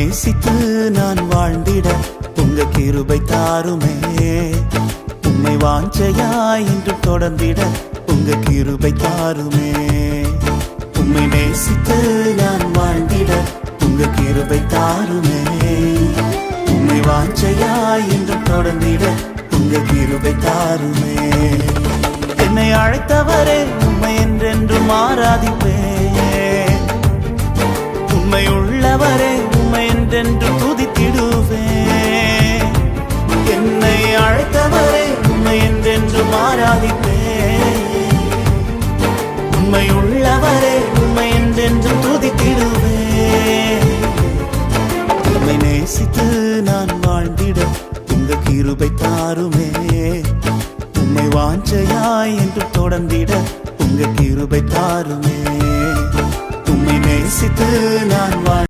நேசித்து நான் வாழ்ந்திட உங்க கிருபை தாருமே. உம்மை வாஞ்சையா என்று தொடர்ந்திட உங்க கிருபை தாருமே. உம்மை நேசித்து நான் வாழ்ந்திட உங்க கிருபை தாருமே. உம்மை வாஞ்சையா என்று தொடர்ந்திட உங்க கிருபை தாருமே. என்னை அழைத்தவரே உண்மை உள்ளவரே உண்மை என்றென்று துதித்திடுவே. உண்மை நேசித்து நான் வாழ்ந்திட இந்த கிருபை தாருமே. உண்மை வாஞ்சையாய் என்று தொடர்ந்திட உங்க கிருபை தாருமே. உண்மை நேசித்து நான் வாழ்